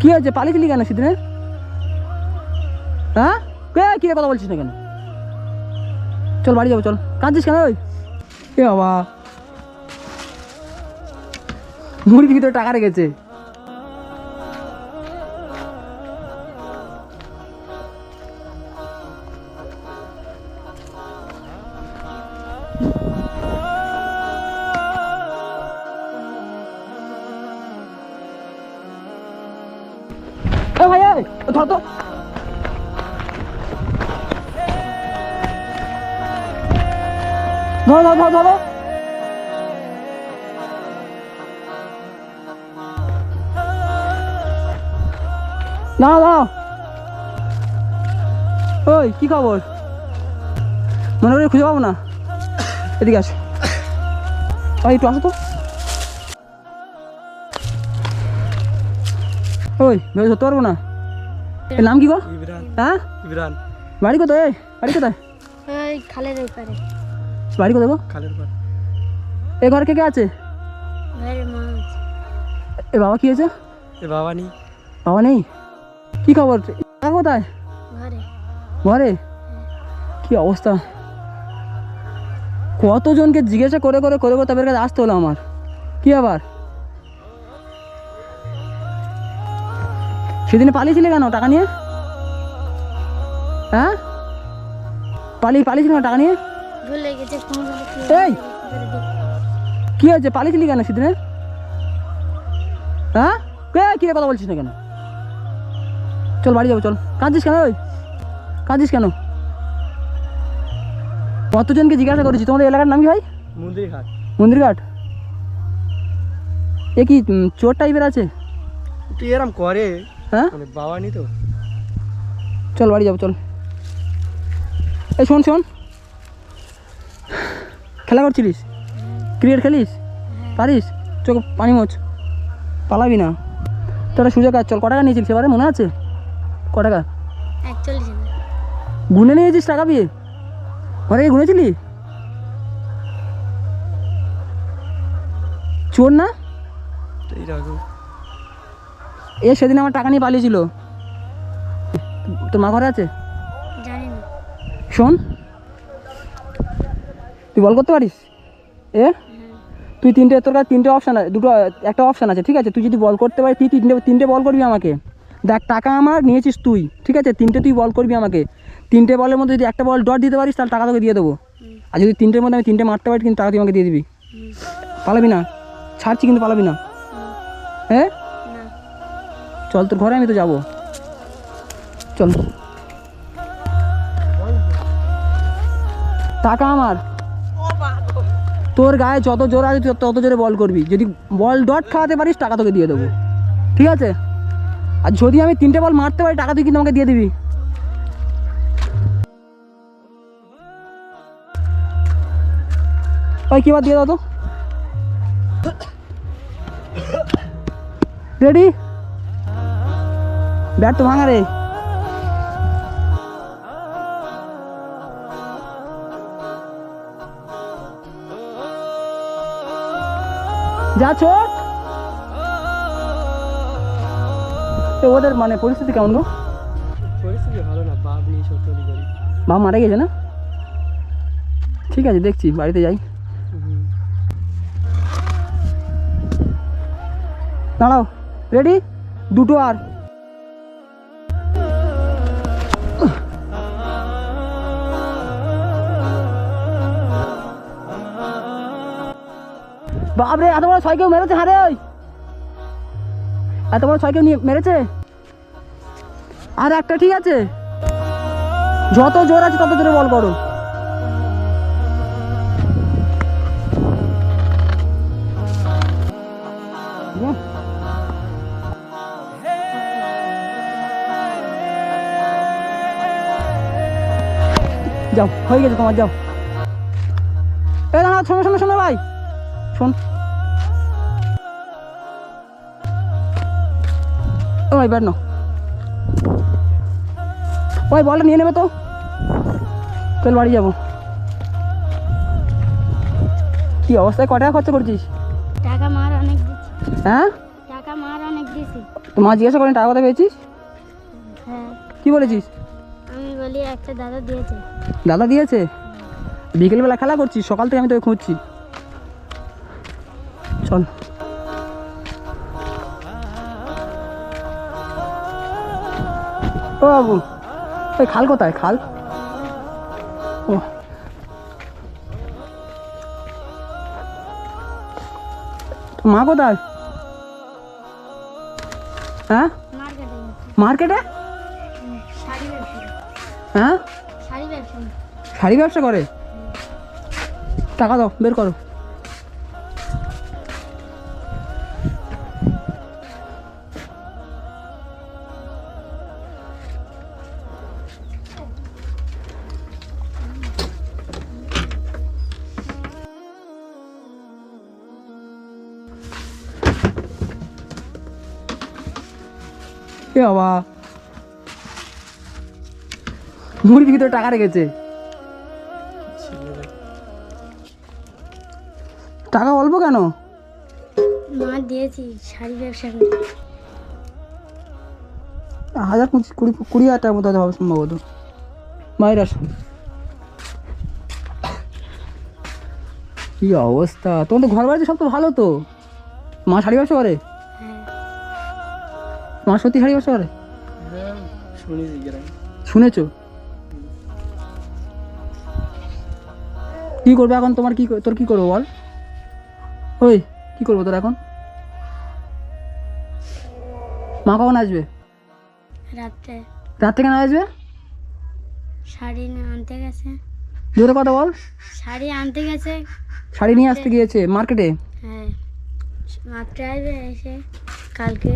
কি হয়েছে? পালিয়েছিলি কেন সেদিনে হ্যাঁ? কে, কি কথা বলছিস না কেন? চল, বাড়ি যাব, চল। কাঁদছিস কেন ওই? এ বাবা। মুড়ির ভিতরে টাকা রেখেছে। ধর ধর ধর ধর। না না ওই কি খবর? মনে করে খুঁজে পাবো না। এদিকে আস। ভাই একটু আসো তো। ওই ভেবে ধরতে পারব না। এর নাম কি গো? হ্যাঁ? বাড়ি কোথায়? বাড়ি কোথায়? খালের ওই পারে। বাড়ি কোথায় গো? খালের এ ঘরে কে কে আছে? এ বাবা কি হয়েছে? এ বাবা নি বাবা নেই? কি খবর? কোথায়? ঘরে। ঘরে? কি অবস্থা? কতজনকে জিজ্ঞাসা করে করে করে করে তাদের কাছে আসতে হলো আমার। কি আবার সেদিনে পালিয়েছিলে কেন টাকা নিয়ে? হ্যাঁ? পালিয়ে পালিয়েছিলে কেন টাকা নিয়ে? ভুলে গেছে এই! কি হয়েছে? পালিয়েছিলি কেন সেদিনে হ্যাঁ? কে কি কথা বলছিস না কেন? চল বাড়ি যাব চল। কাঁদছিস কেন ওই? কাঁদছিস কেন? কতজনকে জিজ্ঞাসা করেছি? তোমাদের এলাকার নাম কি ভাই? মন্দির ঘাট মন্দিরঘাট? এ কি চোর টাইপের আছে? তুই এরম করে? হ্যাঁ? মানে বাবা নি তো? চল বাড়ি যাব চল। এই শোন শোন। খেলা করছিলিস? ক্রিকেট খেলিস? পারিস? চোখ পানি মোচ পালাবি না। তোরা সুযোগ আছে চল ক টাকা নিয়েছিস সেবারে মনে আছে? ক টাকা? গুনে নিয়েছিস টাকা বিয়ে ঘরে গিয়ে গুনেছিলি? চোর না? এ সেদিন আমার টাকা নিয়ে পালিয়েছিল। তোর মা ঘরে আছে? শোন তুই বল করতে পারিস? এ? তুই তিনটে তোর কাছে তিনটে অপশান আছে দুটো একটা অপশান আছে ঠিক আছে? তুই যদি বল করতে পারিস তুই তিনটে তিনটে বল করবি আমাকে। দেখ টাকা আমার নিয়েছিস তুই ঠিক আছে? তিনটে তুই বল করবি আমাকে। তিনটে বলের মধ্যে যদি একটা বল ডট দিতে পারিস তাহলে টাকা তোকে দিয়ে দেবো। আর যদি তিনটের মধ্যে আমি তিনটে মারতে পারি কিন্তু টাকা তুই আমাকে দিয়ে দিবি। পালাবি না। ছাড়ছি কিন্তু পালাবি না। হ্যাঁ? চল তোর ঘরে আমি তো যাব। চল। টাকা আমার। তোর গায়ে যত জোর আছে তুই তত জোরে বল করবি। যদি বল ডট খাওয়াতে পারিস, টাকা তোকে দিয়ে দেবো। ঠিক আছে? আর যদি আমি তিনটে বল মারতে পারি, টাকা তুই কিন্তু আমাকে দিয়ে দিবি। ওই, কি বার দিয়ে দাও তো? রেডি? ব্যাট তো ভাঙা রে। যা চোখ। তো ওদের মানে পরিস্থিতি কেমন গো? পরিস্থিতি ভালো না বাপ মারা গেছে না? ঠিক আছে দেখছি বাড়িতে যাই। দাঁড়াও রেডি দুটো আর। বাপরে, এত বড় ছয় কেউ মেরেছে হারে ওই। এত বড় ছয় কেউ নিয়ে মেরেছে? আর একটা ঠিক আছে। যত জোর আছে তত জোরে বল করো। যাও, হয়ে গেছে তোমার, যাও। এই দাঁড়া শোনো শোনো শোনো ভাই। শোন ও ভাই ব্যাট ওই বলটা নিয়ে নেবে তো। চল বাড়ি যাব। কি অবস্থায়? ক টাকা খরচা করছিস? টাকা মার অনেক হ্যাঁ? টাকা মার অনেক দিছি। তো মা জিজ্ঞাসা করেন টাকা কথা পেয়েছিস? হ্যাঁ। কি বলেছিস? আমি বলি একটা দাদা দিয়েছে। দাদা দিয়েছে? বিকেলবেলা খেলা করছিস? সকাল থেকে আমি তোকে খুঁজছি। চল ও বাবু ওই খাল কোথায়? খাল? ও। মা কোথায়? হ্যাঁ? মার্কেটে? হ্যাঁ? শাড়ি ব্যবসা করে? টাকা দাও বের করো। এ বাবা। মুরগির ভিতরে টাকা রেখেছে। টাকা অল্প কেন? মা দিয়েছি শাড়ি ব্যবসা করে। হাজার পঁচিশ কুড়ি কুড়ি হাজার টাকার মতো হবে সম্ভবত। বাইরে আসো কি অবস্থা? তোমাদের ঘর বাড়িতে সব তো ভালো তো? মা শাড়ি ব্যবসা করে? মা সত্যি শাড়ি ব্যবসা করে শুনেছি? কি করবে এখন তোমার কি তোর কি করব বল? ওই কি করব তোর এখন? মা কখন আসবে? রাত থেকে না আসবে? শাড়ি না আনতে গেছে। জোরে কথা বল। শাড়ি আনতে গেছে। শাড়ি নিয়ে আসতে গিয়েছে মার্কেটে? হ্যাঁ। মাত্র আসবে এসে কালকে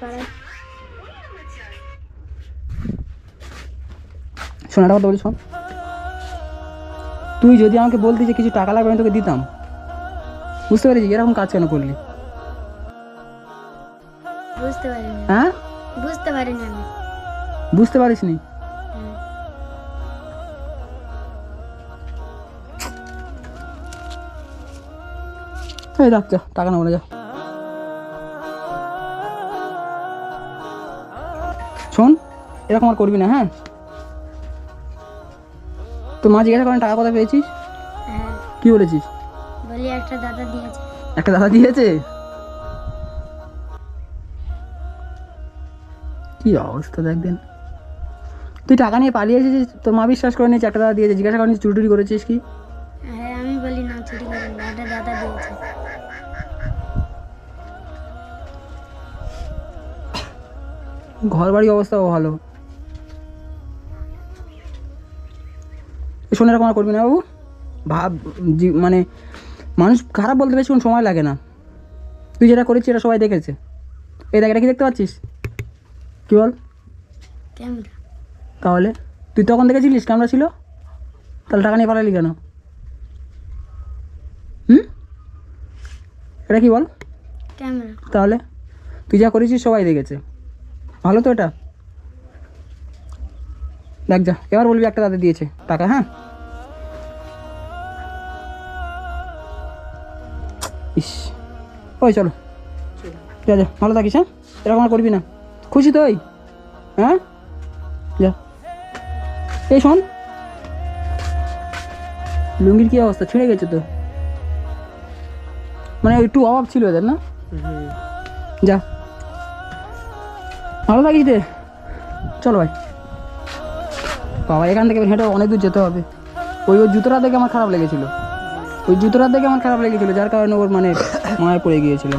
পাড়ায় কথা বলি শোন। তুই যদি আমাকে বলতি যে কিছু টাকা লাগবে আমি তোকে দিতাম। বুঝতে পেরেছি এরকম কাজ কেন করলি? বুঝতে পারিনি। হ্যাঁ? বুঝতে পারিনি আমি। বুঝতে পারিস নি এই রাখ যা টাকা না যা। এরকম আর করবি না হ্যাঁ? তো মা জিজ্ঞাসা করেন টাকা কোথায় পেয়েছিস? হ্যাঁ। কি বলেছিস? বলি একটা দাদা দিয়েছে। একটা দাদা দিয়েছে? কি অবস্থা দেখবেন তুই টাকা নিয়ে পালিয়ে এসেছিস তোর মা বিশ্বাস করে নিয়েছে একটা দাদা দিয়েছে জিজ্ঞাসা করেনি চুরি টুরি করেছিস কি? হ্যাঁ আমি বলি না চুরি করিনি একটা দাদা দিয়েছে। ঘর বাড়ির অবস্থাও ভালো। শোনে এরকম আর করবি না বাবু। ভাব মানে মানুষ খারাপ বলতে বেশিক্ষণ সময় লাগে না। তুই যেটা করেছিস এটা সবাই দেখেছে। এই দেখ এটা কি দেখতে পাচ্ছিস? কি বল? তাহলে তুই তখন দেখেছিলিস ক্যামেরা ছিল? তাহলে টাকা নিয়ে পালালি কেন? হুম? এটা কি বল? তাহলে তুই যা করেছিস সবাই দেখেছে। ভালো তো এটা? দেখ যা এবার বলবি একটা দাদা দিয়েছে। টাকা হ্যাঁ? ইস ওই চলো। যা যা ভালো থাকিস হ্যাঁ? এরকম আর করবি না। খুশি তো ওই? হ্যাঁ? যা। এই শোন। লুঙ্গির কি অবস্থা? ছিঁড়ে গেছে তো। মানে একটু অভাব ছিল এদের না? যা। ভালো থাকিস রে চলো ভাই। বাবা, এখান থেকে হেঁটে অনেক দূর যেতে হবে। ওই ওই জুতোটা দেখে আমার খারাপ লেগেছিলো। ওই জুতোটা দেখে আমার খারাপ লেগেছিল, যার কারণে ওর মানে মায়ের পড়ে গিয়েছিল।